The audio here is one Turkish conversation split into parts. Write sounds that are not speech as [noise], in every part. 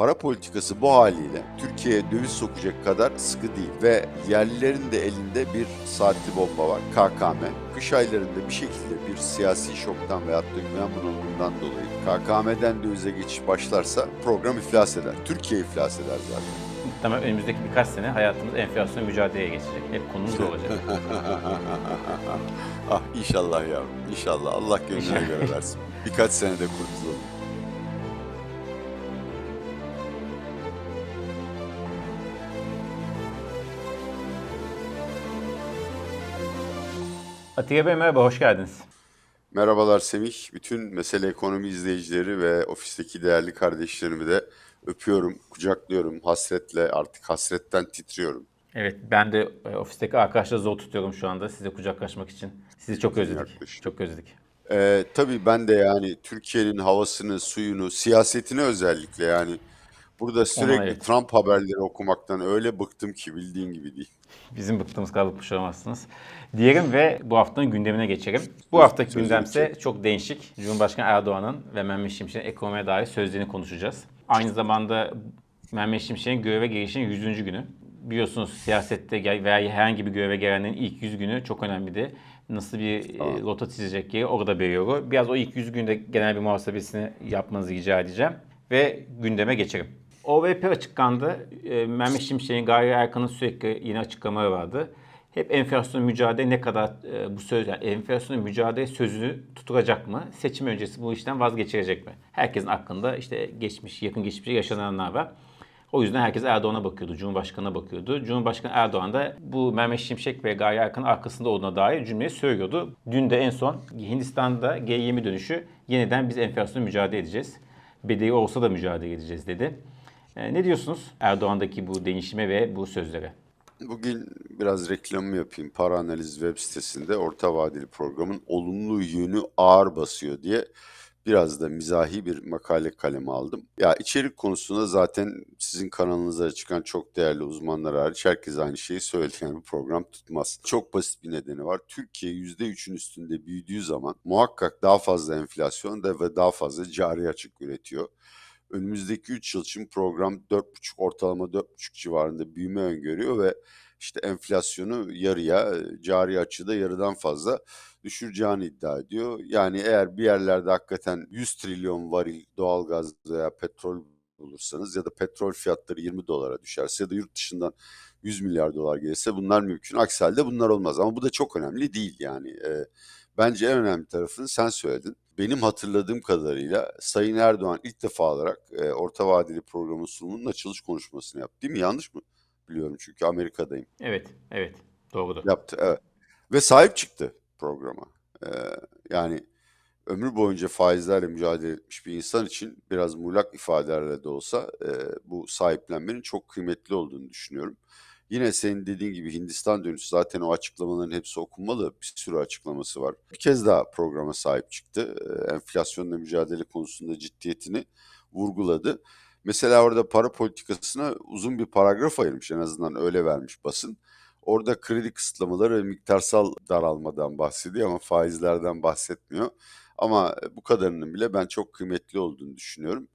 para politikası bu haliyle Türkiye'ye döviz sokacak kadar sıkı değil ve yerlilerin de elinde bir saatli bomba var KKM. Kış aylarında bir şekilde bir siyasi şoktan veyahut da güven bunalımından dolayı KKM'den dövize geçiş başlarsa program iflas eder. Türkiye iflas eder zaten. Muhtemelen önümüzdeki birkaç sene hayatımız enflasyonla mücadeleye geçecek. Hep konumuz da olacak. [laughs] ah inşallah yavrum inşallah Allah gönlüne göre [laughs] versin. Birkaç senede kurtulalım. Atiye Bey merhaba, hoş geldiniz. Merhabalar Semih. Bütün Mesele Ekonomi izleyicileri ve ofisteki değerli kardeşlerimi de öpüyorum, kucaklıyorum. Hasretle artık hasretten titriyorum. Evet, ben de e, ofisteki arkadaşları zor tutuyorum şu anda size kucaklaşmak için. Sizi çok özledik. Yaklaşık. Çok özledik. Ee, tabii ben de yani Türkiye'nin havasını, suyunu, siyasetini özellikle yani burada sürekli evet. Trump haberleri okumaktan öyle bıktım ki bildiğin gibi değil. Bizim bıktığımız kadar bıkmış olamazsınız. Diyelim ve bu haftanın gündemine geçelim. Bu haftaki Sözünü gündemse çok değişik. Cumhurbaşkanı Erdoğan'ın ve Mehmet Şimşek'in ekonomiye dair sözlerini konuşacağız. Aynı zamanda Mehmet Şimşek'in göreve gelişinin 100. günü. Biliyorsunuz siyasette veya herhangi bir göreve gelenlerin ilk 100 günü çok önemlidir. Nasıl bir e, rota çizecek yeri orada belirliyor. Biraz o ilk 100 günde genel bir muhasebesini yapmanızı rica edeceğim. Ve gündeme geçelim. OVP açıklandı. E, Mehmet Şimşek'in Gaye Erkan'ın sürekli yine açıklamaları vardı. Hep enflasyon mücadele ne kadar e, bu söz, yani enflasyon mücadele sözünü tutulacak mı? Seçim öncesi bu işten vazgeçirecek mi? Herkesin aklında işte geçmiş, yakın geçmişte yaşananlar var. O yüzden herkes Erdoğan'a bakıyordu, Cumhurbaşkanı'na bakıyordu. Cumhurbaşkanı Erdoğan da bu Mehmet Şimşek ve Gaye Erkan'ın arkasında olduğuna dair cümleyi söylüyordu. Dün de en son Hindistan'da G20 dönüşü yeniden biz enflasyonla mücadele edeceğiz. Bedeli olsa da mücadele edeceğiz dedi. E, ne diyorsunuz Erdoğan'daki bu değişime ve bu sözlere? Bugün biraz reklamı yapayım. Para Analiz web sitesinde orta vadeli programın olumlu yönü ağır basıyor diye biraz da mizahi bir makale kaleme aldım. Ya içerik konusunda zaten sizin kanalınıza çıkan çok değerli uzmanlar hariç herkes aynı şeyi söyledi. Yani bu program tutmaz. Çok basit bir nedeni var. Türkiye %3'ün üstünde büyüdüğü zaman muhakkak daha fazla enflasyon da ve daha fazla cari açık üretiyor. Önümüzdeki 3 yıl için program 4,5 ortalama 4,5 civarında büyüme öngörüyor ve işte enflasyonu yarıya, cari açığı da yarıdan fazla düşüreceğini iddia ediyor. Yani eğer bir yerlerde hakikaten 100 trilyon varil doğalgaz veya petrol bulursanız ya da petrol fiyatları 20 dolara düşerse ya da yurt dışından 100 milyar dolar gelirse bunlar mümkün. Aksi halde bunlar olmaz ama bu da çok önemli değil yani. Ee, bence en önemli tarafını sen söyledin. Benim hatırladığım kadarıyla Sayın Erdoğan ilk defa olarak e, orta vadeli programın sunumunun açılış konuşmasını yaptı. Değil mi? Yanlış mı? Biliyorum çünkü Amerika'dayım. Evet, evet. Doğrudur. Yaptı, evet. Ve sahip çıktı programa. Ee, yani ömrü boyunca faizlerle mücadele etmiş bir insan için biraz muğlak ifadelerle de olsa e, bu sahiplenmenin çok kıymetli olduğunu düşünüyorum. Yine senin dediğin gibi Hindistan dönüşü zaten o açıklamaların hepsi okunmalı. Bir sürü açıklaması var. Bir kez daha programa sahip çıktı. Ee, enflasyonla mücadele konusunda ciddiyetini vurguladı. Mesela orada para politikasına uzun bir paragraf ayırmış en azından öyle vermiş basın. Orada kredi kısıtlamaları ve miktarsal daralmadan bahsediyor ama faizlerden bahsetmiyor. Ama bu kadarının bile ben çok kıymetli olduğunu düşünüyorum.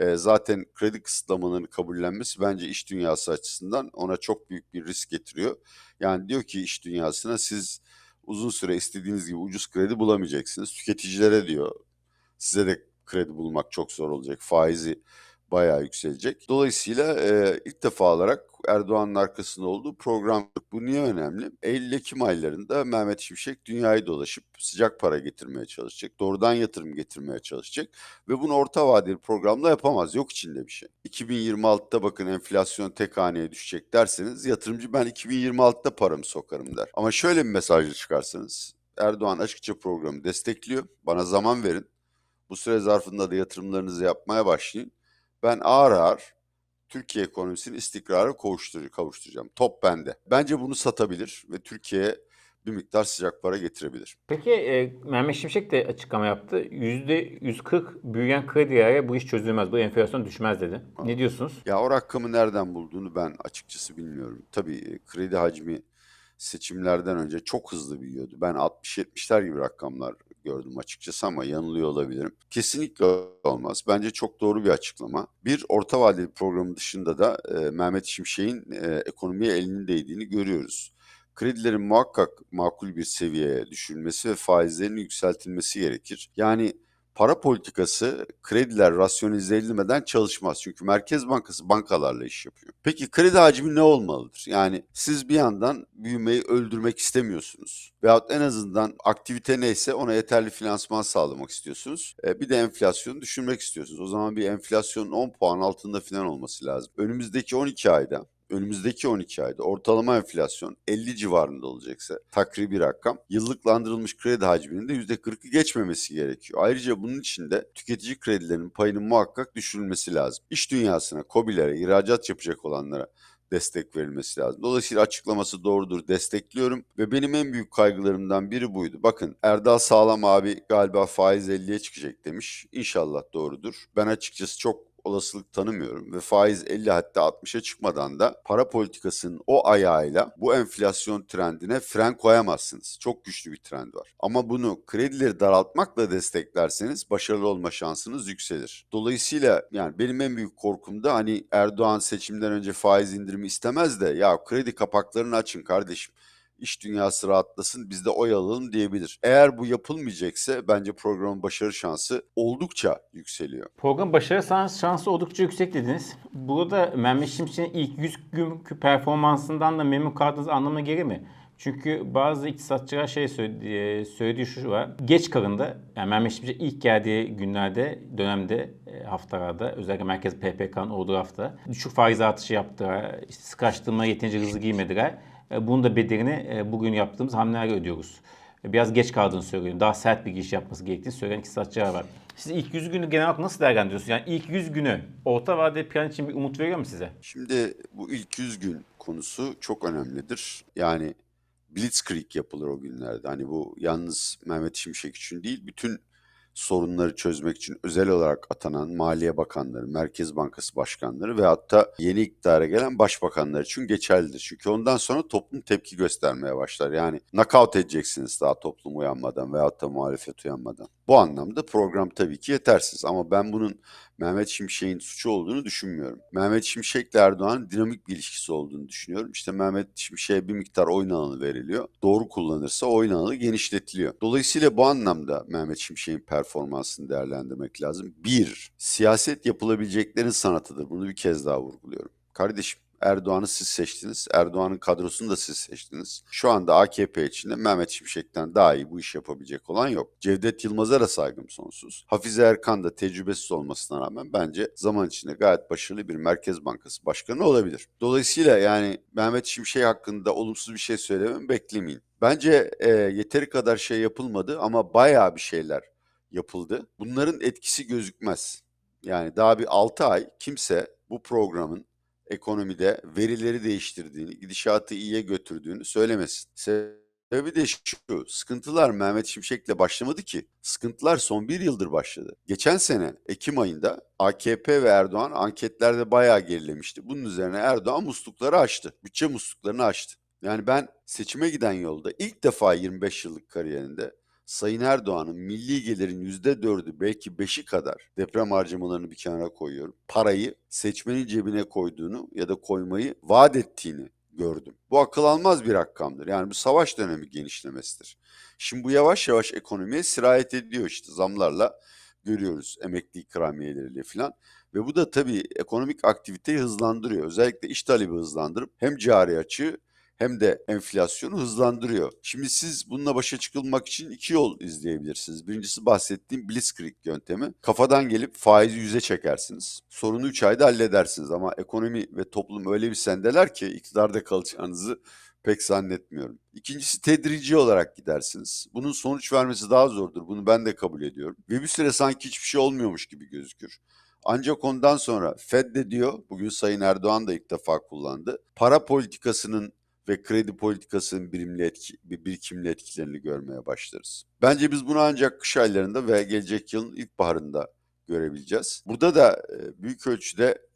Ee, zaten kredi kısıtlamalarının kabullenmesi bence iş dünyası açısından ona çok büyük bir risk getiriyor. Yani diyor ki iş dünyasına siz uzun süre istediğiniz gibi ucuz kredi bulamayacaksınız. Tüketicilere diyor size de kredi bulmak çok zor olacak. Faizi bayağı yükselecek. Dolayısıyla e, ilk defa olarak Erdoğan'ın arkasında olduğu program. Bu niye önemli? Eylül-Ekim aylarında Mehmet Şimşek dünyayı dolaşıp sıcak para getirmeye çalışacak. Doğrudan yatırım getirmeye çalışacak. Ve bunu orta vadeli programla yapamaz. Yok içinde bir şey. 2026'da bakın enflasyon tek haneye düşecek derseniz yatırımcı ben 2026'da paramı sokarım der. Ama şöyle bir mesajla çıkarsanız Erdoğan açıkça programı destekliyor. Bana zaman verin. Bu süre zarfında da yatırımlarınızı yapmaya başlayın. Ben ağır ağır Türkiye ekonomisini istikrara kavuştur kavuşturacağım. Top bende. Bence bunu satabilir ve Türkiye'ye bir miktar sıcak para getirebilir. Peki e, Mehmet Şimşek de açıklama yaptı. %140 büyüyen krediye bu iş çözülmez, bu enflasyon düşmez dedi. Ne diyorsunuz? Ya o rakamı nereden bulduğunu ben açıkçası bilmiyorum. Tabii e, kredi hacmi seçimlerden önce çok hızlı büyüyordu. Ben 60-70'ler gibi rakamlar gördüm açıkçası ama yanılıyor olabilirim. Kesinlikle olmaz. Bence çok doğru bir açıklama. Bir orta vadeli programı dışında da e, Mehmet Şimşek'in e, ekonomiye elinin değdiğini görüyoruz. Kredilerin muhakkak makul bir seviyeye düşürülmesi ve faizlerin yükseltilmesi gerekir. Yani para politikası krediler rasyonize edilmeden çalışmaz. Çünkü Merkez Bankası bankalarla iş yapıyor. Peki kredi hacmi ne olmalıdır? Yani siz bir yandan büyümeyi öldürmek istemiyorsunuz. Veyahut en azından aktivite neyse ona yeterli finansman sağlamak istiyorsunuz. E, bir de enflasyonu düşürmek istiyorsunuz. O zaman bir enflasyonun 10 puan altında falan olması lazım. Önümüzdeki 12 ayda önümüzdeki 12 ayda ortalama enflasyon 50 civarında olacaksa takribi rakam yıllıklandırılmış kredi hacminin de %40'ı geçmemesi gerekiyor. Ayrıca bunun için de tüketici kredilerinin payının muhakkak düşürülmesi lazım. İş dünyasına, COBİ'lere, ihracat yapacak olanlara destek verilmesi lazım. Dolayısıyla açıklaması doğrudur, destekliyorum ve benim en büyük kaygılarımdan biri buydu. Bakın Erdal Sağlam abi galiba faiz 50'ye çıkacak demiş. İnşallah doğrudur. Ben açıkçası çok olasılık tanımıyorum ve faiz 50 hatta 60'a çıkmadan da para politikasının o ayağıyla bu enflasyon trendine fren koyamazsınız. Çok güçlü bir trend var. Ama bunu kredileri daraltmakla desteklerseniz başarılı olma şansınız yükselir. Dolayısıyla yani benim en büyük korkum da hani Erdoğan seçimden önce faiz indirimi istemez de ya kredi kapaklarını açın kardeşim iş dünyası rahatlasın biz de oy alalım diyebilir. Eğer bu yapılmayacaksa bence programın başarı şansı oldukça yükseliyor. Program başarı şans- şansı oldukça yüksek dediniz. Burada Mehmet Şimşek'in ilk 100 günkü performansından da memnun kaldığınız anlamına gelir mi? Çünkü bazı iktisatçılar şey söyledi, söylediği şu var. Geç kalındı. Yani Mehmet Şimşek ilk geldiği günlerde, dönemde, e, haftalarda özellikle Merkez PPK'nın olduğu hafta düşük faiz artışı yaptılar. İşte sıkıştırma yeterince hızlı giymediler. E, Bunun da bedelini e, bugün yaptığımız hamlelerle ödüyoruz. E, Biraz geç kaldığını söylüyor. Daha sert bir giriş yapması gerektiğini söyleyen iktisatçılar var. Siz ilk 100 günü genel olarak nasıl değerlendiriyorsunuz? Yani ilk 100 günü orta vadeli plan için bir umut veriyor mu size? Şimdi bu ilk 100 gün konusu çok önemlidir. Yani Blitzkrieg yapılır o günlerde. Hani bu yalnız Mehmet Şimşek için değil, bütün sorunları çözmek için özel olarak atanan Maliye Bakanları, Merkez Bankası Başkanları ve hatta yeni iktidara gelen başbakanlar için geçerlidir. Çünkü ondan sonra toplum tepki göstermeye başlar. Yani knockout edeceksiniz daha toplum uyanmadan veyahut da muhalefet uyanmadan. Bu anlamda program tabii ki yetersiz ama ben bunun Mehmet Şimşek'in suçu olduğunu düşünmüyorum. Mehmet Şimşek'le Erdoğan'ın dinamik bir ilişkisi olduğunu düşünüyorum. İşte Mehmet Şimşek'e bir miktar oyun alanı veriliyor. Doğru kullanırsa oyun alanı genişletiliyor. Dolayısıyla bu anlamda Mehmet Şimşek'in performansını değerlendirmek lazım. Bir, siyaset yapılabileceklerin sanatıdır. Bunu bir kez daha vurguluyorum. Kardeşim Erdoğan'ı siz seçtiniz. Erdoğan'ın kadrosunu da siz seçtiniz. Şu anda AKP içinde Mehmet Şimşek'ten daha iyi bu iş yapabilecek olan yok. Cevdet Yılmaz'a da saygım sonsuz. Hafize Erkan da tecrübesiz olmasına rağmen bence zaman içinde gayet başarılı bir Merkez Bankası başkanı olabilir. Dolayısıyla yani Mehmet Şimşek hakkında olumsuz bir şey söylemem beklemeyin. Bence e, yeteri kadar şey yapılmadı ama bayağı bir şeyler yapıldı. Bunların etkisi gözükmez. Yani daha bir 6 ay kimse bu programın ekonomide verileri değiştirdiğini, gidişatı iyiye götürdüğünü söylemesin. Sebebi de şu, sıkıntılar Mehmet Şimşek'le başlamadı ki. Sıkıntılar son bir yıldır başladı. Geçen sene Ekim ayında AKP ve Erdoğan anketlerde bayağı gerilemişti. Bunun üzerine Erdoğan muslukları açtı. Bütçe musluklarını açtı. Yani ben seçime giden yolda ilk defa 25 yıllık kariyerinde Sayın Erdoğan'ın milli gelirin yüzde dördü belki beşi kadar deprem harcamalarını bir kenara koyuyorum. Parayı seçmenin cebine koyduğunu ya da koymayı vaat ettiğini gördüm. Bu akıl almaz bir rakamdır. Yani bu savaş dönemi genişlemesidir. Şimdi bu yavaş yavaş ekonomiye sirayet ediyor işte zamlarla görüyoruz emekli ikramiyeleriyle falan. Ve bu da tabii ekonomik aktiviteyi hızlandırıyor. Özellikle iş talebi hızlandırıp hem cari açığı hem de enflasyonu hızlandırıyor. Şimdi siz bununla başa çıkılmak için iki yol izleyebilirsiniz. Birincisi bahsettiğim Blitzkrieg yöntemi. Kafadan gelip faizi yüze çekersiniz. Sorunu 3 ayda halledersiniz ama ekonomi ve toplum öyle bir sendeler ki iktidarda kalacağınızı pek zannetmiyorum. İkincisi tedrici olarak gidersiniz. Bunun sonuç vermesi daha zordur. Bunu ben de kabul ediyorum. Ve bir süre sanki hiçbir şey olmuyormuş gibi gözükür. Ancak ondan sonra Fed de diyor, bugün Sayın Erdoğan da ilk defa kullandı. Para politikasının ve kredi politikasının birimli etki, bir birikimli etkilerini görmeye başlarız. Bence biz bunu ancak kış aylarında ve gelecek yılın ilkbaharında görebileceğiz. Burada da büyük ölçüde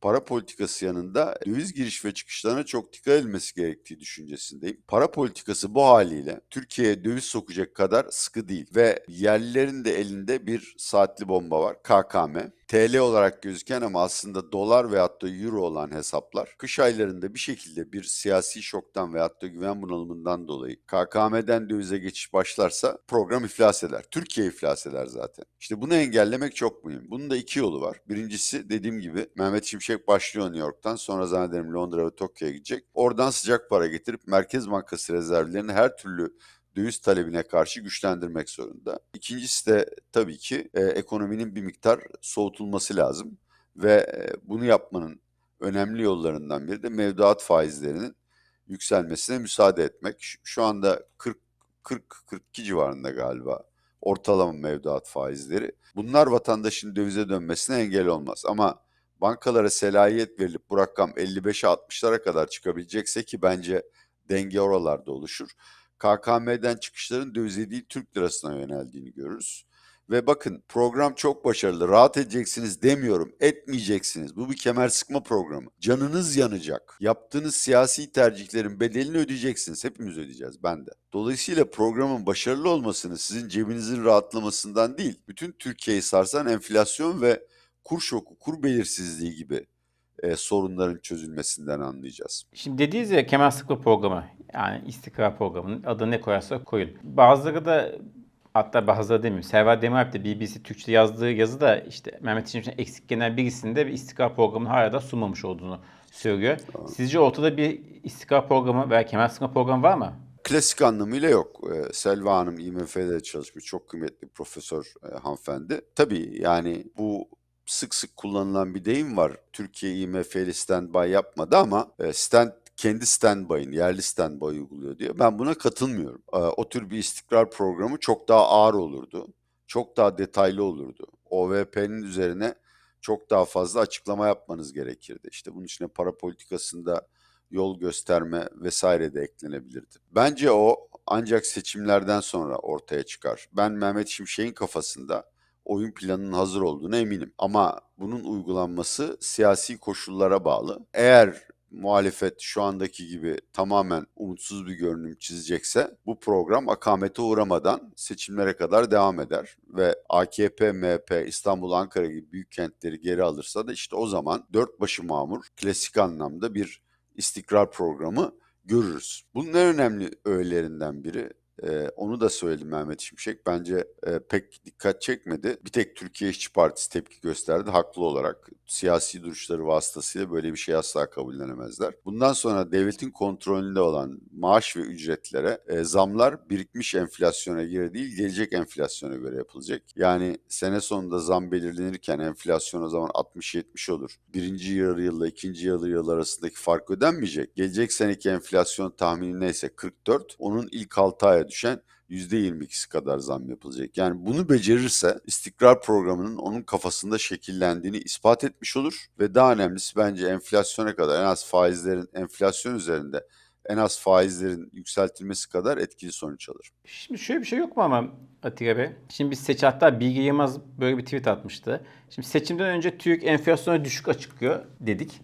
para politikası yanında döviz giriş ve çıkışlarına çok dikkat edilmesi gerektiği düşüncesindeyim. Para politikası bu haliyle Türkiye'ye döviz sokacak kadar sıkı değil ve yerlilerin de elinde bir saatli bomba var. KKM. TL olarak gözüken ama aslında dolar veyahut da euro olan hesaplar kış aylarında bir şekilde bir siyasi şoktan veyahut da güven bunalımından dolayı KKM'den dövize geçiş başlarsa program iflas eder. Türkiye iflas eder zaten. İşte bunu engellemek çok mühim. Bunun da iki yolu var. Birincisi dediğim gibi Mehmet Şimşek başlıyor New York'tan sonra zannederim Londra ve Tokyo'ya gidecek. Oradan sıcak para getirip Merkez Bankası rezervlerini her türlü döviz talebine karşı güçlendirmek zorunda. İkincisi de tabii ki e, ekonominin bir miktar soğutulması lazım ve e, bunu yapmanın önemli yollarından biri de mevduat faizlerinin yükselmesine müsaade etmek. Şu, anda 40 40 42 civarında galiba ortalama mevduat faizleri. Bunlar vatandaşın dövize dönmesine engel olmaz ama bankalara selahiyet verilip bu rakam 55'e 60'lara kadar çıkabilecekse ki bence denge oralarda oluşur. KKM'den çıkışların dövize değil Türk lirasına yöneldiğini görürüz. Ve bakın program çok başarılı. Rahat edeceksiniz demiyorum. Etmeyeceksiniz. Bu bir kemer sıkma programı. Canınız yanacak. Yaptığınız siyasi tercihlerin bedelini ödeyeceksiniz. Hepimiz ödeyeceğiz. Ben de. Dolayısıyla programın başarılı olmasını sizin cebinizin rahatlamasından değil, bütün Türkiye'yi sarsan enflasyon ve kur şoku, kur belirsizliği gibi e, sorunların çözülmesinden anlayacağız. Şimdi dediğiniz ya kemer sıkma programı yani istikrar programının adını ne koyarsa koyun. Bazıları da hatta bazıları demeyeyim. Server Demiralp de BBC Türkçe'de yazdığı yazıda işte Mehmet Şimşek'in eksik genel birisinde bir istikrar programını hala da sunmamış olduğunu söylüyor. Sizce ortada bir istikrar programı veya kemer sıkma programı var mı? Klasik anlamıyla yok. Ee, Selva Hanım IMF'de çalışmış. Çok kıymetli profesör e, hanımefendi. Tabii yani bu sık sık kullanılan bir deyim var. Türkiye IMF'li standby yapmadı ama e, stand kendi standby'ını, yerli standby uyguluyor diyor. Ben buna katılmıyorum. Ee, O tür bir istikrar programı çok daha ağır olurdu. Çok daha detaylı olurdu. OVP'nin üzerine çok daha fazla açıklama yapmanız gerekirdi. İşte bunun içine para politikasında yol gösterme vesaire de eklenebilirdi. Bence o ancak seçimlerden sonra ortaya çıkar. Ben Mehmet Şimşek'in kafasında oyun planının hazır olduğuna eminim. Ama bunun uygulanması siyasi koşullara bağlı. Eğer muhalefet şu andaki gibi tamamen umutsuz bir görünüm çizecekse bu program akamete uğramadan seçimlere kadar devam eder ve AKP, MHP, İstanbul, Ankara gibi büyük kentleri geri alırsa da işte o zaman dört başı mamur klasik anlamda bir istikrar programı görürüz. Bunun en önemli öğelerinden biri ee, onu da söyledi Mehmet Şimşek. Bence e, pek dikkat çekmedi. Bir tek Türkiye İşçi Partisi tepki gösterdi haklı olarak. Siyasi duruşları vasıtasıyla böyle bir şey asla kabullenemezler. Bundan sonra devletin kontrolünde olan maaş ve ücretlere e, zamlar birikmiş enflasyona göre değil gelecek enflasyona göre yapılacak. Yani sene sonunda zam belirlenirken enflasyon o zaman 60-70 olur. Birinci yarı yılla ikinci yarı yıl arasındaki fark ödenmeyecek. Gelecek seneki enflasyon tahmini neyse 44. Onun ilk 6 aya düşen %22'si kadar zam yapılacak. Yani bunu becerirse istikrar programının onun kafasında şekillendiğini ispat etmiş olur ve daha önemlisi bence enflasyona kadar en az faizlerin enflasyon üzerinde en az faizlerin yükseltilmesi kadar etkili sonuç alır. Şimdi şöyle bir şey yok mu ama Atilla Bey? Şimdi biz seç hatta Bilge Yılmaz böyle bir tweet atmıştı. Şimdi seçimden önce TÜİK enflasyonu düşük açıklıyor dedik.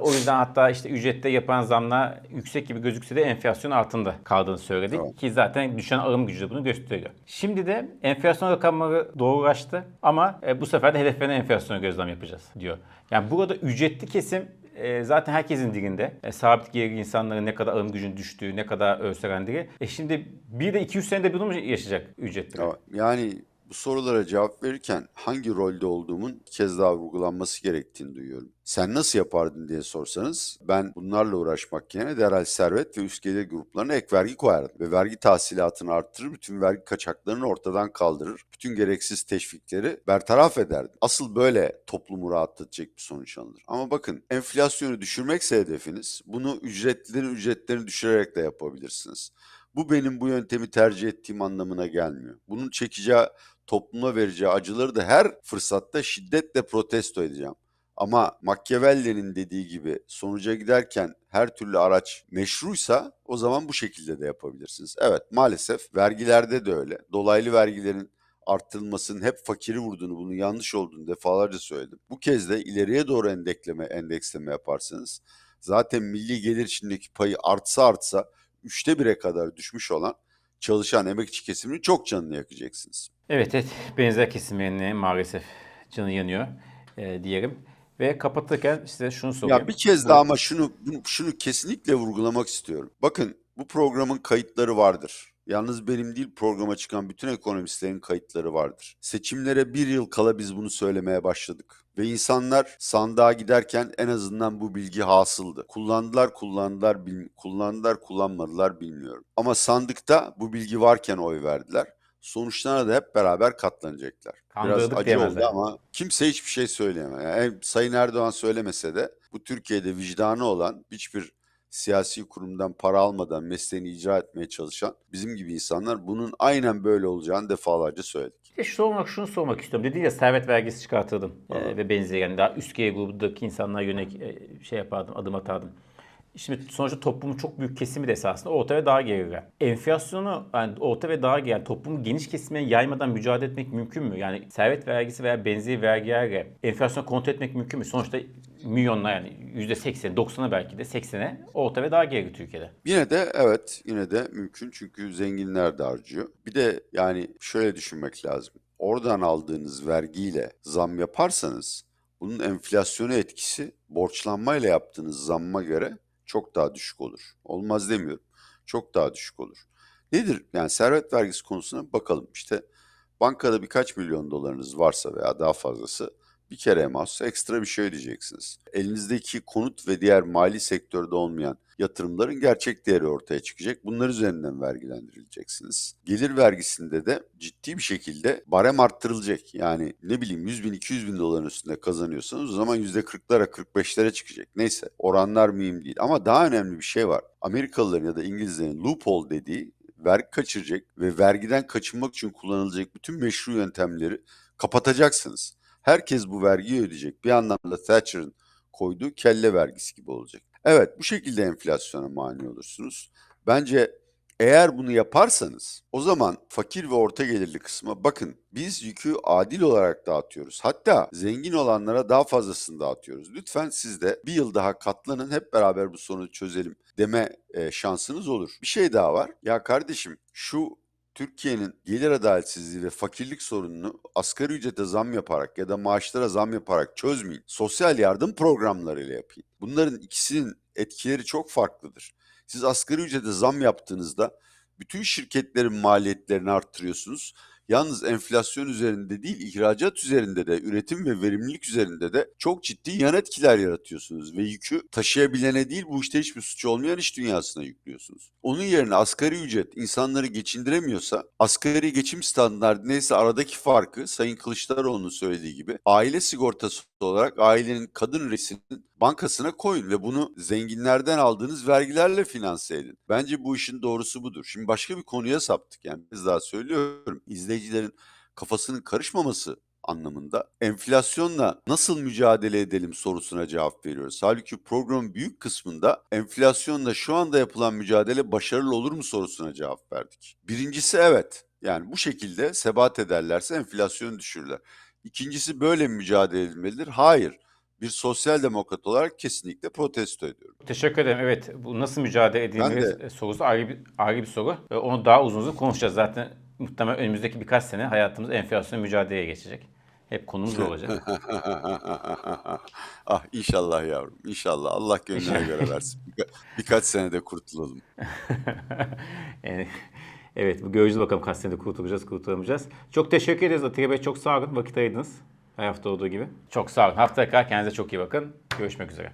O yüzden hatta işte ücrette yapılan zamlar yüksek gibi gözükse de enflasyon altında kaldığını söyledik. Evet. Ki zaten düşen alım gücü de bunu gösteriyor. Şimdi de enflasyon rakamları doğrulaştı ama e, bu sefer de hedeflerine enflasyona zam yapacağız diyor. Yani burada ücretli kesim e, zaten herkesin dilinde. E, sabit gelirli insanların ne kadar alım gücünün düştüğü, ne kadar ölçülendiği. E şimdi bir de 200 senede bunu mu yaşayacak ücretli? Ya- Yani bu sorulara cevap verirken hangi rolde olduğumun bir kez daha vurgulanması gerektiğini duyuyorum. Sen nasıl yapardın diye sorsanız ben bunlarla uğraşmak yerine derhal servet ve üst gelir gruplarına ek vergi koyardım. Ve vergi tahsilatını arttırır, bütün vergi kaçaklarını ortadan kaldırır. Bütün gereksiz teşvikleri bertaraf ederdim. Asıl böyle toplumu rahatlatacak bir sonuç alınır. Ama bakın enflasyonu düşürmekse hedefiniz bunu ücretlilerin ücretlerini düşürerek de yapabilirsiniz. Bu benim bu yöntemi tercih ettiğim anlamına gelmiyor. Bunun çekeceği topluma vereceği acıları da her fırsatta şiddetle protesto edeceğim. Ama Machiavelli'nin dediği gibi sonuca giderken her türlü araç meşruysa o zaman bu şekilde de yapabilirsiniz. Evet maalesef vergilerde de öyle. Dolaylı vergilerin arttırılmasının hep fakiri vurduğunu, bunun yanlış olduğunu defalarca söyledim. Bu kez de ileriye doğru endekleme, endeksleme yaparsanız zaten milli gelir içindeki payı artsa artsa üçte bire kadar düşmüş olan çalışan emekçi kesiminin çok canını yakacaksınız. Evet, evet. Benzer kesimlerine maalesef canı yanıyor e, diyelim. Ve kapatırken size şunu sorayım. Ya bir kez daha ama şunu şunu kesinlikle vurgulamak istiyorum. Bakın bu programın kayıtları vardır. Yalnız benim değil programa çıkan bütün ekonomistlerin kayıtları vardır. Seçimlere bir yıl kala biz bunu söylemeye başladık. Ve insanlar sandığa giderken en azından bu bilgi hasıldı. Kullandılar, kullandılar, bil- kullandılar, kullanmadılar bilmiyorum. Ama sandıkta bu bilgi varken oy verdiler. Sonuçlarına da hep beraber katlanacaklar. Biraz Kandırdık acı diyemezler. oldu ama kimse hiçbir şey söyleyemez. Yani Sayın Erdoğan söylemese de bu Türkiye'de vicdanı olan hiçbir siyasi kurumdan para almadan mesleğini icra etmeye çalışan bizim gibi insanlar bunun aynen böyle olacağını defalarca söyledik. De şu sormak, şunu sormak istiyorum. Dedi ya servet vergisi çıkartırdım e, Aha. ve benzeri yani daha üst gelir grubundaki insanlara yönelik e, şey yapardım, adım atardım. Şimdi sonuçta toplumun çok büyük kesimi de esasında orta ve daha gelirler. Enflasyonu yani orta ve daha gelir toplumun geniş kesimine yaymadan mücadele etmek mümkün mü? Yani servet vergisi veya benzeri vergilerle enflasyonu kontrol etmek mümkün mü? Sonuçta milyonlar yani %80, 90'a belki de 80'e orta ve daha gelir Türkiye'de. Yine de evet yine de mümkün çünkü zenginler de harcıyor. Bir de yani şöyle düşünmek lazım. Oradan aldığınız vergiyle zam yaparsanız bunun enflasyona etkisi borçlanmayla yaptığınız zamma göre çok daha düşük olur. Olmaz demiyorum. Çok daha düşük olur. Nedir? Yani servet vergisi konusuna bakalım. İşte bankada birkaç milyon dolarınız varsa veya daha fazlası bir kere mahsus ekstra bir şey ödeyeceksiniz. Elinizdeki konut ve diğer mali sektörde olmayan yatırımların gerçek değeri ortaya çıkacak. Bunlar üzerinden vergilendirileceksiniz. Gelir vergisinde de ciddi bir şekilde barem arttırılacak. Yani ne bileyim 100 bin 200 bin doların üstünde kazanıyorsanız o zaman %40'lara 45'lere çıkacak. Neyse oranlar mühim değil ama daha önemli bir şey var. Amerikalıların ya da İngilizlerin loophole dediği vergi kaçıracak ve vergiden kaçınmak için kullanılacak bütün meşru yöntemleri kapatacaksınız. Herkes bu vergiyi ödeyecek. Bir anlamda Thatcher'ın koyduğu kelle vergisi gibi olacak. Evet bu şekilde enflasyona mani olursunuz. Bence eğer bunu yaparsanız o zaman fakir ve orta gelirli kısma bakın biz yükü adil olarak dağıtıyoruz. Hatta zengin olanlara daha fazlasını dağıtıyoruz. Lütfen siz de bir yıl daha katlanın hep beraber bu sorunu çözelim deme e, şansınız olur. Bir şey daha var. Ya kardeşim şu Türkiye'nin gelir adaletsizliği ve fakirlik sorununu asgari ücrete zam yaparak ya da maaşlara zam yaparak çözmeyin. Sosyal yardım programlarıyla yapın. Bunların ikisinin etkileri çok farklıdır. Siz asgari ücrete zam yaptığınızda bütün şirketlerin maliyetlerini arttırıyorsunuz. Yalnız enflasyon üzerinde değil, ihracat üzerinde de, üretim ve verimlilik üzerinde de çok ciddi yan etkiler yaratıyorsunuz ve yükü taşıyabilene değil, bu işte hiçbir suç olmayan iş dünyasına yüklüyorsunuz. Onun yerine asgari ücret insanları geçindiremiyorsa, asgari geçim standartı neyse aradaki farkı Sayın Kılıçdaroğlu'nun söylediği gibi aile sigortası olarak ailenin kadın reisinin bankasına koyun ve bunu zenginlerden aldığınız vergilerle finanse edin. Bence bu işin doğrusu budur. Şimdi başka bir konuya saptık yani biz daha söylüyorum. İzleyicilerin kafasının karışmaması anlamında enflasyonla nasıl mücadele edelim sorusuna cevap veriyoruz. Halbuki programın büyük kısmında enflasyonla şu anda yapılan mücadele başarılı olur mu sorusuna cevap verdik. Birincisi evet. Yani bu şekilde sebat ederlerse enflasyonu düşürürler. İkincisi böyle mi mücadele edilmelidir? Hayır. Bir sosyal demokrat olarak kesinlikle protesto ediyorum. Teşekkür ederim. Evet, bu nasıl mücadele edilmeli e, sorusu ayrı bir, ayrı bir soru. E, Onu daha uzun uzun konuşacağız. Zaten muhtemelen önümüzdeki birkaç sene hayatımız enflasyonla mücadeleye geçecek. Hep konumuz olacak. [laughs] ah inşallah yavrum. İnşallah. Allah gönlüne göre versin. Birka- birkaç senede kurtulalım. [laughs] Yani, evet, bu göreceğiz bakalım kaç senede kurtulacağız, kurtulamayacağız. Çok teşekkür ederiz Atilla Bey. Çok sağ olun. Vakit ayırdınız. Her hafta olduğu gibi. Çok sağ olun. Haftaya kadar kendinize çok iyi bakın. Görüşmek üzere.